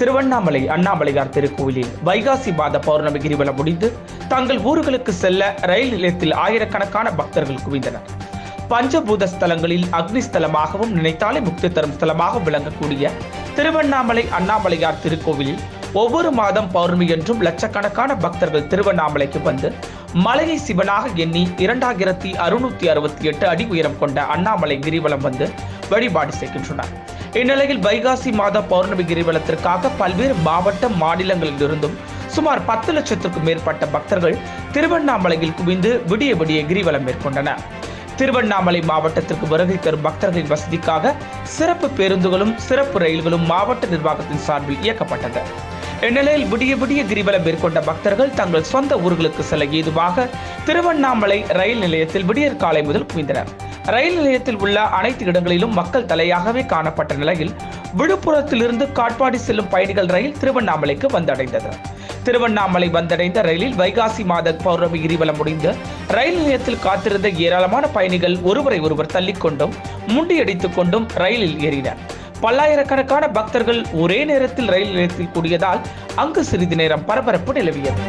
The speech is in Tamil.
திருவண்ணாமலை அண்ணாமலையார் திருக்கோவிலில் வைகாசி மாத பௌர்ணமி கிரிவலம் முடிந்து தங்கள் ஊர்களுக்கு செல்ல ரயில் நிலையத்தில் ஆயிரக்கணக்கான பக்தர்கள் குவிந்தனர். பஞ்சபூத ஸ்தலங்களில் அக்னி ஸ்தலமாகவும் நினைத்தாலே முக்தி தரும் ஸ்தலமாக விளங்கக்கூடிய திருவண்ணாமலை அண்ணாமலையார் திருக்கோவிலில் ஒவ்வொரு மாதம் பௌர்ணமி என்றும் லட்சக்கணக்கான பக்தர்கள் திருவண்ணாமலைக்கு வந்து மலையை சிவனாக எண்ணி இரண்டாயிரத்தி அறுநூத்தி அறுபத்தி எட்டு அடி உயரம் கொண்ட அண்ணாமலை கிரிவலம் வந்து வழிபாடு செய்கின்றனர். இந்நிலையில் வைகாசி மாத பௌர்ணமி கிரிவலத்திற்காக பல்வேறு மாவட்ட மாநிலங்களிலிருந்தும் சுமார் பத்து லட்சத்திற்கும் மேற்பட்ட பக்தர்கள் திருவண்ணாமலையில் குவிந்து விடிய விடிய கிரிவலம் மேற்கொண்டனர். திருவண்ணாமலை மாவட்டத்திற்கு வருகை தரும் பக்தர்களின் வசதிக்காக சிறப்பு பேருந்துகளும் சிறப்பு ரயில்களும் மாவட்ட நிர்வாகத்தின் சார்பில் இயக்கப்பட்டது. இந்நிலையில் விடிய விடிய கிரிவலம் மேற்கொண்ட பக்தர்கள் தங்கள் சொந்த ஊர்களுக்கு செல்ல ஏதுவாக திருவண்ணாமலை ரயில் நிலையத்தில் விடியற் காலை முதல் குவிந்தனர். ரயில் நிலையத்தில் உள்ள அனைத்து இடங்களிலும் மக்கள் தலையாகவே காணப்பட்ட நிலையில் விழுப்புரத்திலிருந்து காட்பாடி செல்லும் பயணிகள் ரயில் திருவண்ணாமலைக்கு வந்தடைந்தது. திருவண்ணாமலை வந்தடைந்த ரயிலில் வைகாசி மாத பௌர்ணமி கிரிவலம் முடிந்து ரயில் நிலையத்தில் காத்திருந்த ஏராளமான பயணிகள் ஒருவரை ஒருவர் தள்ளிக்கொண்டும் முண்டியடித்துக் கொண்டும் ரயிலில் ஏறினர். பல்லாயிரக்கணக்கான பக்தர்கள் ஒரே நேரத்தில் ரயில் நிலையத்தில் கூடியதால் அங்கு சிறிது நேரம் பரபரப்பு நிலவியது.